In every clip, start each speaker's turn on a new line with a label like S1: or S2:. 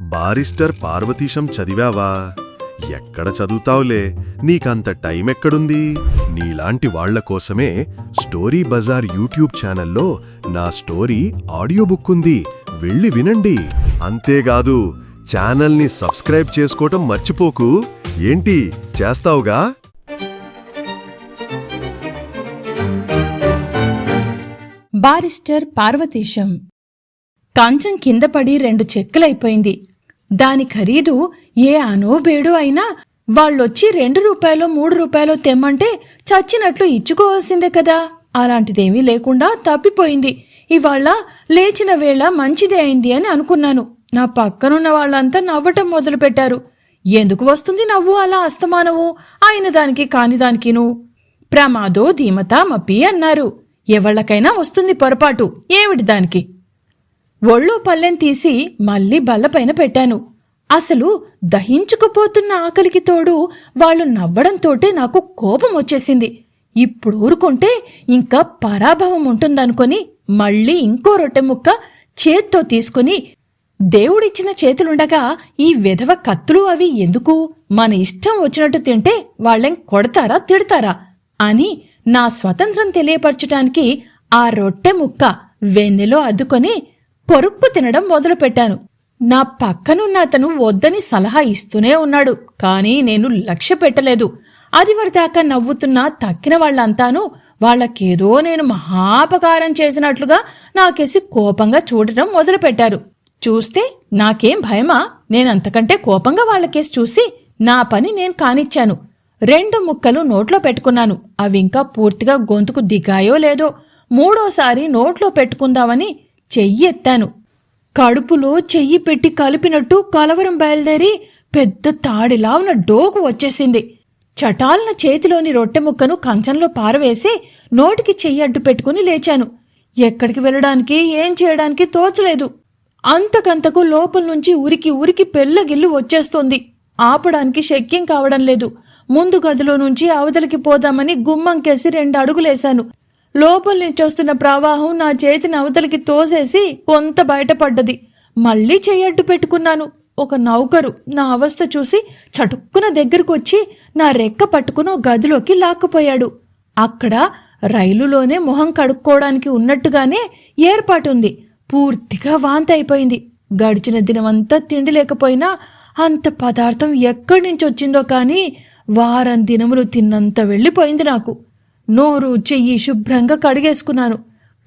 S1: Barrister Parvatheesam చదివావా? ఎక్కడ చదువుతావులే? నీకంత టైం ఎక్కడుంది నీలాంటి వాళ్ళ కోసమే స్టోరీ బజార్ యూట్యూబ్ ఛానల్లో నా స్టోరీ ఆడియో బుక్ ఉంది వెళ్ళి వినండి. అంతేకాదు ఛానల్ని సబ్స్క్రైబ్ చేసుకోవటం మర్చిపోకు. ఏంటి చేస్తావుగా?
S2: బారిస్టర్ పార్వతీశం. కంచం కింద పడి రెండు చెక్కులైపోయింది. దాని ఖరీదు ఏ అనో బేడో అయినా వాళ్ళొచ్చి రెండు రూపాయలు మూడు రూపాయలు తెమ్మంటే చచ్చినట్లు ఇచ్చుకోవాల్సిందే కదా. అలాంటిదేమీ లేకుండా తప్పిపోయింది. ఇవాళ లేచిన వేళ మంచిదే అయింది అని అనుకున్నాను. నా పక్కనున్న వాళ్ళంతా నవ్వటం మొదలుపెట్టారు. ఎందుకు వస్తుంది నవ్వు అలా అస్తమానవు అయిన దానికి కాని దానికిను. ప్రమాదో ధీమతా మపి అన్నారు. ఎవళ్ళకైనా వస్తుంది పొరపాటు. ఏమిటి దానికి? ఒళ్ళో పల్లెం తీసి మళ్ళీ బల్లపైన పెట్టాను. అసలు దహించుకుపోతున్న ఆకలికి తోడు వాళ్ళు నవ్వడంతోటే నాకు కోపం వచ్చేసింది. ఇప్పుడు ఊరుకుంటే ఇంకా పరాభవం ఉంటుందనుకొని మళ్ళీ ఇంకో రొట్టె ముక్క చేత్తో తీసుకుని దేవుడిచ్చిన చేతులుండగా ఈ విధవ కత్తులు అవి ఎందుకు? మన ఇష్టం వచ్చినట్టు తింటే వాళ్ళెం కొడతారా తిడతారా? అని నా స్వతంత్రం తెలియపరచటానికి ఆ రొట్టె ముక్క వెన్నెలో అద్దుకొని కొరుక్కు తినడం మొదలుపెట్టాను. నా పక్కనున్న అతను వద్దని సలహా ఇస్తూనే ఉన్నాడు. కానీ నేను లక్ష్య పెట్టలేదు. అది వరదాకా నవ్వుతున్న తక్కిన వాళ్ళంతాను. వాళ్ళకేదో నేను మహాపకారం చేసినట్లుగా నాకేసి కోపంగా చూడటం మొదలుపెట్టారు. చూస్తే నాకేం భయమా? నేనంతకంటే కోపంగా వాళ్ళకేసి చూసి నా పని నేను కానిచ్చాను. రెండు ముక్కలు నోట్లో పెట్టుకున్నాను. అవి ఇంకా పూర్తిగా గొంతుకు దిగాయో లేదో మూడోసారి నోట్లో పెట్టుకుందామని చెయ్యెత్తాను. కడుపులో చెయ్యి పెట్టి కలిపినట్టు కలవరం బయలుదేరి పెద్ద తాడిలా ఉన్న డోకు వచ్చేసింది. చటాలన చేతిలోని రొట్టె ముక్కను కంచంలో పారవేసి నోటికి చెయ్యి అడ్డు పెట్టుకుని లేచాను. ఎక్కడికి వెళ్ళడానికి ఏం చేయడానికి తోచలేదు. అంతకంతకు లోపల నుంచి ఉరికి ఉరికి పెళ్ళగిల్లు వచ్చేస్తోంది. ఆపడానికి శక్యం కావడం లేదు. ముందు గదిలో నుంచి అవతలికి పోదామని గుమ్మంకేసి రెండు అడుగులేశాను. లోపల నుంచి వస్తున్న ప్రవాహం నా చేతిని అవతలికి తోసేసి కొంత బయటపడ్డది. మళ్ళీ చెయ్యడ్డు పెట్టుకున్నాను. ఒక నౌకరు నా అవస్థ చూసి చటుక్కున దగ్గరకొచ్చి నా రెక్క పట్టుకుని గదిలోకి లాక్కుపోయాడు. అక్కడ రైలులోనే మొహం కడుక్కోవడానికి ఉన్నట్టుగానే ఏర్పాటుంది. పూర్తిగా వాంతి అయిపోయింది గడిచిన దినమంతా తిండి లేకపోయినా అంత పదార్థం ఎక్కడి నుంచి వచ్చిందో కానీ వారం దినములు తిన్నంత వెళ్ళిపోయింది నాకు. నోరు చెయ్యి శుభ్రంగా కడిగేసుకున్నాను.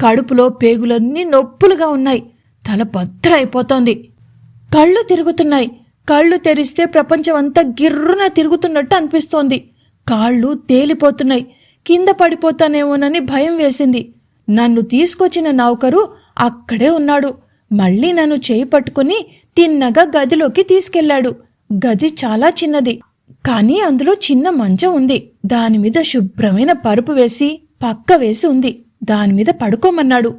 S2: కడుపులో పేగులన్నీ నొప్పులుగా ఉన్నాయి. తల బద్దలైపోతోంది కళ్ళు తిరుగుతున్నాయి. కళ్ళు తెరిస్తే ప్రపంచమంతా గిర్రున తిరుగుతున్నట్టు అనిపిస్తోంది. కాళ్ళు తేలిపోతున్నాయి. కింద పడిపోతానేమోనని భయం వేసింది. నన్ను తీసుకొచ్చిన నౌకరు అక్కడే ఉన్నాడు. మళ్ళీ నన్ను చేయి పట్టుకుని తిన్నగా గదిలోకి తీసుకెళ్ళాడు గది చాలా చిన్నది. కానీ అందులో చిన్న మంచం ఉంది. దానిమీద శుభ్రమైన పరుపు వేసి పక్క వేసి ఉంది. దానిమీద పడుకోమన్నాడు.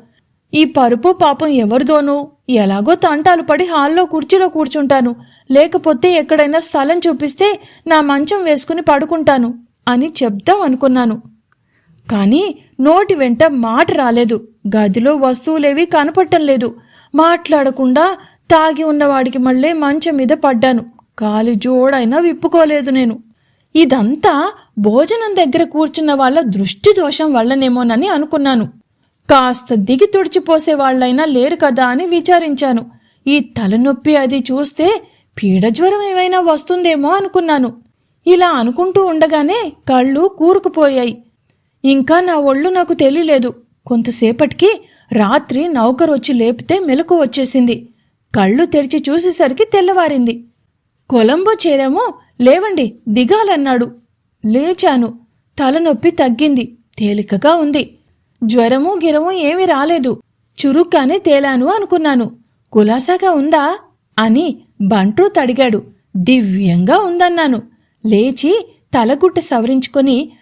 S2: ఈ పరుపు పాపం ఎవరిదోనూ ఎలాగో తంటాలు పడి హాల్లో కుర్చీలో కూర్చుంటాను. లేకపోతే ఎక్కడైనా స్థలం చూపిస్తే నా మంచం వేసుకుని పడుకుంటాను అని చెప్దాం అనుకున్నాను. కానీ నోటి వెంట మాట రాలేదు. గదిలో వస్తువులేవి కనపట్టం లేదు. మాట్లాడకుండా తాగి ఉన్నవాడికి మళ్ళీ మంచం మీద పడ్డాను. కాలి జోడైనా విప్పుకోలేదు నేను. ఇదంతా భోజనం దగ్గర కూర్చున్న వాళ్ళ దృష్టి దోషం వల్లనేమోనని అనుకున్నాను. కాస్త దిగి తుడిచిపోసే వాళ్ళైనా లేరు కదా అని విచారించాను. ఈ తలనొప్పి అది చూస్తే పీడజ్వరం ఏమైనా వస్తుందేమో అనుకున్నాను. ఇలా అనుకుంటూ ఉండగానే కళ్ళు కూరుకుపోయాయి. ఇంకా నా ఒళ్ళు నాకు తెలియలేదు. కొంతసేపటికి రాత్రి నౌకరు వచ్చి లేపితే మెలకు వచ్చేసింది. కళ్ళు తెరిచి చూసేసరికి తెల్లవారింది. కొలంబో చేరాము? లేవండి దిగాలన్నాడు. లేచాను. తలనొప్పి తగ్గింది. తేలికగా ఉంది. జ్వరము గిరము ఏమీ రాలేదు. చురుగ్గానే తేలాను అనుకున్నాను. కులాసాగా ఉందా? అని బంట్రూ తడిగాడు. దివ్యంగా ఉందన్నాను. లేచి తలగుట్ట సవరించుకొని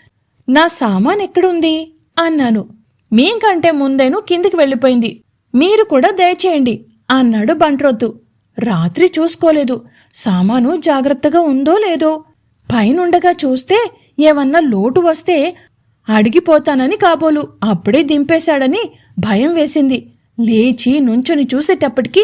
S2: నా సామాన్ ఎక్కడుంది? అన్నాను. మీకంటే ముందేను కిందికి వెళ్ళిపోయింది. మీరు కూడా దయచేయండి అన్నాడు బంట్రోతు రాత్రి చూసుకోలేదు. సామాను జాగ్రత్తగా ఉందో లేదో పైనుండగా చూస్తే ఏమన్నా లోటు వస్తే అడిగిపోతానని కాబోలు అప్పుడే దింపేశాడని భయం వేసింది. లేచి నుంచుని చూసేటప్పటికి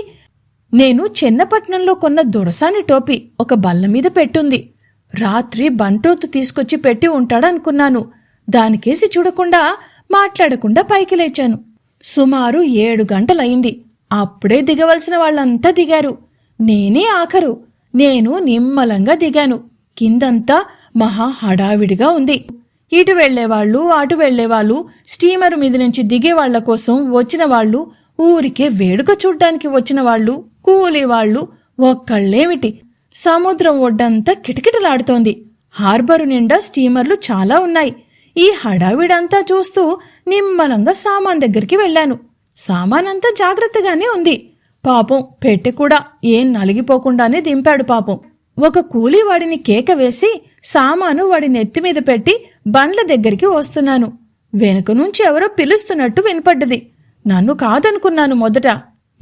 S2: నేను చిన్నపట్నంలో కొన్న దొరసాని టోపీ ఒక బల్ల మీద పెట్టుంది. రాత్రి బంటోతు తీసుకొచ్చి పెట్టి ఉంటాడనుకున్నాను. దానికేసి చూడకుండా మాట్లాడకుండా పైకి లేచాను. సుమారు ఏడు గంటలయింది. అప్పుడే దిగవలసిన వాళ్ళంతా దిగారు. నేనే ఆఖరు. నేను నిమ్మలంగా దిగాను. కిందంతా మహా హడావిడిగా ఉంది. ఇటు వెళ్ళేవాళ్ళు అటు వెళ్ళేవాళ్ళు స్టీమర్ మీద నుంచి దిగేవాళ్ళ కోసం వచ్చిన వాళ్ళు ఊరికే వేడుక చూడ్డానికి వచ్చిన వాళ్ళు కూలీ వాళ్ళు ఒక్కళ్ళేమిటి? సముద్రం ఒడ్డంతా కిటకిటలాడుతోంది. హార్బరు నిండా స్టీమర్లు చాలా ఉన్నాయి. ఈ హడావిడంతా చూస్తూ నిమ్మలంగా సామాన్ దగ్గరికి వెళ్ళాను. సామానంతా జాగ్రత్తగానే ఉంది. పాపం పెట్టె కూడా ఏం నలిగిపోకుండానే దింపాడు పాపం. ఒక కూలీవాడిని కేక వేసి సామాను వాడి నెత్తి మీద పెట్టి బండ్ల దగ్గరికి వస్తున్నాను. వెనుక నుంచి ఎవరో పిలుస్తున్నట్టు వినపడ్డది. నన్ను కాదనుకున్నాను మొదట.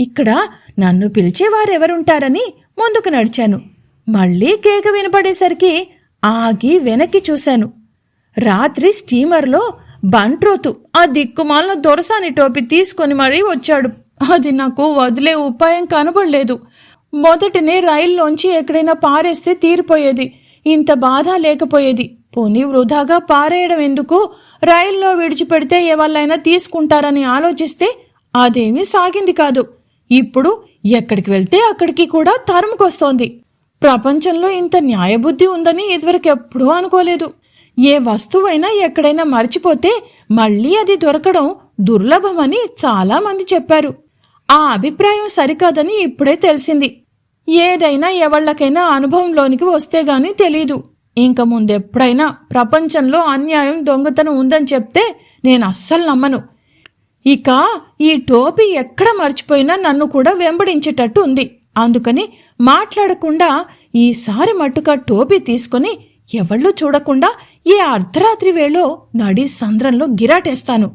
S2: ఇక్కడ నన్ను పిలిచేవారెవరుంటారని ముందుకు నడిచాను. మళ్ళీ కేక వినపడేసరికి ఆగి వెనక్కి చూశాను. రాత్రి స్టీమర్లో బంట్రోతు ఆ దిక్కుమాలను దొరసాని టోపీ తీసుకొని మరీ వచ్చాడు. అది నాకు వదిలే ఉపాయం కనబడలేదు. మొదటనే రైల్లోంచి ఎక్కడైనా పారేస్తే తీరిపోయేది. ఇంత బాధ లేకపోయేది. పోనీ వృధాగా పారేయడం ఎందుకు? రైల్లో విడిచిపెడితే ఎవళ్ళైనా తీసుకుంటారని ఆలోచిస్తే అదేమీ సాగింది కాదు. ఇప్పుడు ఎక్కడికి వెళ్తే అక్కడికి కూడా తరుముకొస్తోంది. ప్రపంచంలో ఇంత న్యాయబుద్ధి ఉందని ఇదివరకు ఎప్పుడూ అనుకోలేదు. ఏ వస్తువైనా ఎక్కడైనా మర్చిపోతే మళ్ళీ అది దొరకడం దుర్లభమని చాలా మంది చెప్పారు. ఆ అభిప్రాయం సరికాదని ఇప్పుడే తెలిసింది. ఏదైనా ఎవళ్ళకైనా అనుభవంలోనికి వస్తే గాని తెలీదు. ఇంక ముందెప్పుడైనా ప్రపంచంలో అన్యాయం దొంగతనం ఉందని చెప్తే నేను అస్సలు నమ్మను. ఇక ఈ టోపీ ఎక్కడ మర్చిపోయినా నన్ను కూడా వెంబడించేటట్టు ఉంది. అందుకని మాట్లాడకుండా ఈసారి మట్టుక టోపీ తీసుకొని ఎవళ్ళు చూడకుండా ఏ అర్ధరాత్రి వేళో నడి సంద్రంలో గిరాటేస్తాను.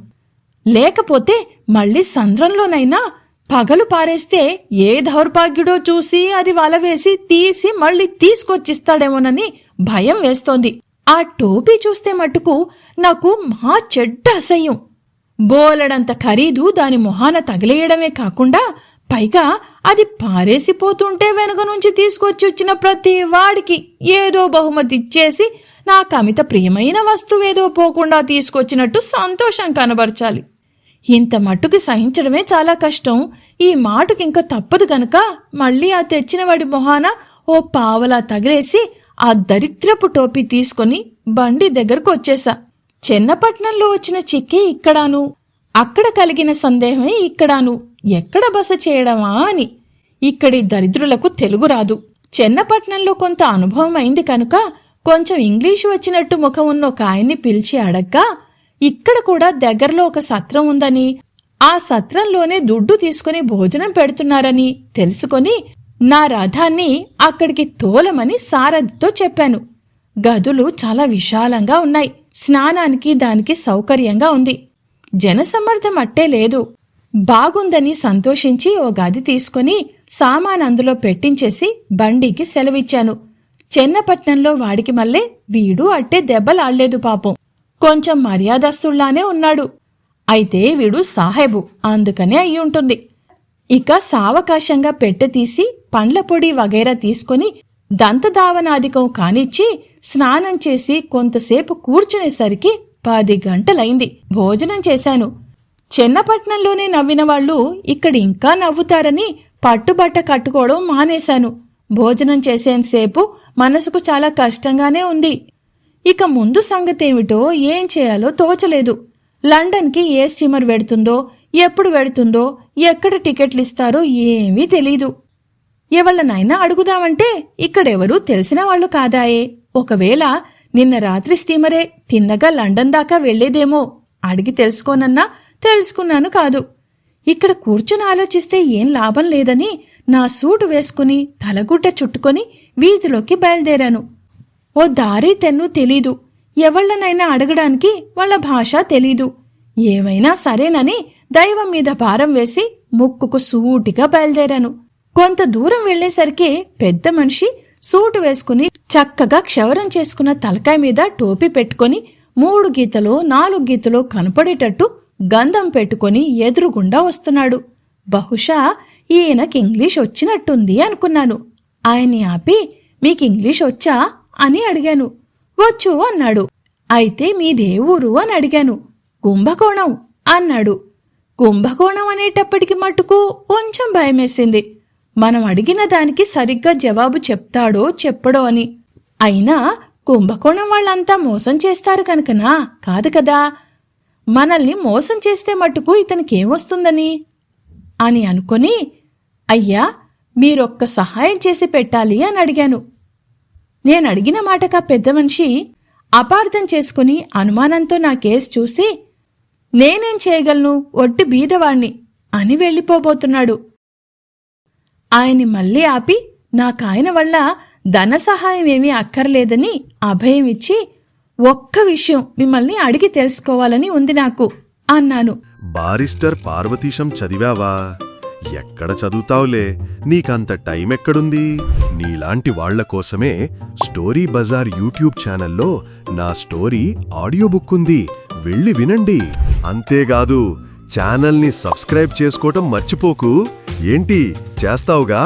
S2: లేకపోతే మళ్ళీ సంద్రంలోనైనా పగలు పారేస్తే ఏ దౌర్భాగ్యుడో చూసి అది వలవేసి తీసి మళ్ళీ తీసుకొచ్చిస్తాడేమోనని భయం వేస్తోంది. ఆ టోపీ చూస్తే మట్టుకు నాకు మా చెడ్డ అసహ్యం. బోలెడంత ఖరీదు దాని మొహాన తగిలేయడమే కాకుండా పైగా అది పారేసిపోతుంటే వెనుక నుంచి తీసుకొచ్చి వచ్చిన ప్రతి వాడికి ఏదో బహుమతి ఇచ్చేసి నా కమిత ప్రియమైన వస్తువేదో పోకుండా తీసుకొచ్చినట్టు సంతోషం కనబరచాలి. ఇంత మట్టుకు సహించడమే చాలా కష్టం. ఈ మాటకి ఇంకా తప్పదు గనక మళ్ళీ ఆ తెచ్చిన వాడి మొహాన ఓ పావలా తగిలేసి ఆ దరిద్రపు టోపీ తీసుకొని బండి దగ్గరకు వచ్చేసా. చిన్నపట్నంలో వచ్చిన చిక్కే ఇక్కడాను. అక్కడ కలిగిన సందేహమే ఇక్కడాను. ఎక్కడ బస చేయడమా అని. ఇక్కడి దరిద్రులకు తెలుగు రాదు. చెన్నపట్నంలో కొంత అనుభవం అయింది కనుక కొంచెం ఇంగ్లీషు వచ్చినట్టు ముఖం ఉన్న ఒక ఆయన్ని పిలిచి అడగ్గా ఇక్కడ కూడా దగ్గరలో ఒక సత్రం ఉందని ఆ సత్రంలోనే దుడ్డు తీసుకుని భోజనం పెడుతున్నారని తెలుసుకొని నా రథాన్ని అక్కడికి తోలమని సారథితో చెప్పాను. గదులు చాలా విశాలంగా ఉన్నాయి. స్నానానికి దానికి సౌకర్యంగా ఉంది. జనసమ్మర్థం అట్టే లేదు. బాగుందని సంతోషించి ఓ గది తీసుకుని సామాన్ అందులో పెట్టించేసి బండికి సెలవిచ్చాను. చెన్నపట్నంలో వాడికి మళ్ళీ వీడు అట్టే దెబ్బలాడలేదు పాపం. కొంచెం మర్యాదస్తుల్లానే ఉన్నాడు. అయితే వీడు సాహెబు అందుకనే అయి ఉంటుంది ఇక సావకాశంగా పెట్టె తీసి పండ్ల పొడి వగైరా తీసుకొని దంతధావనాధికం కానిచ్చి స్నానం చేసి కొంతసేపు కూర్చునేసరికి పది గంటలైంది. భోజనం చేశాను. చిన్నపట్నంలోనే నవ్విన వాళ్ళు ఇక్కడ ఇంకా నవ్వుతారని పట్టుబట్ట కట్టుకోవడం మానేశాను. భోజనం చేసేంతసేపు మనసుకు చాలా కష్టంగానే ఉంది. ఇక ముందు సంగతేమిటో ఏం చేయాలో తోచలేదు. లండన్కి ఏ స్టీమర్ వెడుతుందో ఎప్పుడు వెడుతుందో ఎక్కడ టికెట్లు ఇస్తారో ఏమీ తెలీదు. ఎవళ్ళనైనా అడుగుదామంటే ఇక్కడెవరూ తెలిసిన వాళ్ళు కాదాయే. ఒకవేళ నిన్న రాత్రి స్టీమరే తిన్నగా లండన్ దాకా వెళ్ళేదేమో అడిగి తెలుసుకోనన్నా తెలుసుకున్నాను కాదు. ఇక్కడ కూర్చుని ఆలోచిస్తే ఏం లాభం లేదని నా సూటు వేసుకుని తలగుడ్డ చుట్టుకొని వీధిలోకి బయలుదేరాను. ఓ దారి తెన్ను తెలీదు. ఎవళ్ళనైనా అడగడానికి వాళ్ళ భాష తెలీదు. ఏమైనా సరేనని దైవం మీద భారం వేసి ముక్కుకు సూటిగా బయలుదేరాను. కొంత దూరం వెళ్ళేసరికి పెద్ద మనిషి సూటు వేసుకుని చక్కగా క్షవరం చేసుకున్న తలకాయ మీద టోపీ పెట్టుకొని మూడు గీతలో నాలుగు గీతలో కనపడేటట్టు గంధం పెట్టుకొని ఎదురుగుండా వస్తున్నాడు. బహుశా ఈయనకి ఇంగ్లీష్ వచ్చినట్టుంది అనుకున్నాను. ఆయన్ని ఆపి మీకు ఇంగ్లీష్ వచ్చా? అని అడిగాను. వచ్చు అన్నాడు. అయితే మీదే ఊరు అని అడిగాను. కుంభకోణం అన్నాడు. కుంభకోణం అనేటప్పటికి మట్టుకు కొంచెం భయమేసింది. మనం అడిగిన దానికి సరిగ్గా జవాబు చెప్తాడో చెప్పడో అని. అయినా కుంభకోణం వాళ్ళంతా మోసం చేస్తారు కనుకనా? కాదు కదా. మనల్ని మోసం చేస్తే మట్టుకు ఇతనికేమొస్తుందని? అని అనుకొని అయ్యా మీరొక్క సహాయం చేసి పెట్టాలి అని అడిగాను. నేను అడిగిన మాటకా పెద్ద మనిషి అపార్థం చేసుకుని అనుమానంతో నా కేసు చూసి నేనేం చేయగలను? ఒట్టి బీదవాణ్ణి అని వెళ్ళిపోబోతున్నాడు. ఆయన్ని మళ్ళీ ఆపి నాకాయన వల్ల ధన సహాయం ఏమీ అక్కర్లేదని అభయం ఇచ్చి ఒక్క విషయం మిమ్మల్ని అడిగి తెలుసుకోవాలని ఉంది నాకు అన్నాను.
S1: బారిస్టర్ పార్వతీశం చదివావా? ఎక్కడ చదువుతావులే? నీకంత టైం ఎక్కడుంది? నీలాంటి వాళ్ళ కోసమే స్టోరీ బజార్ యూట్యూబ్ ఛానల్లో నా స్టోరీ ఆడియో బుక్ ఉంది. వెళ్ళి వినండి. అంతేకాదు ఛానల్ని సబ్స్క్రైబ్ చేసుకోవటం మర్చిపోకు. ఏంటి? చేస్తావుగా?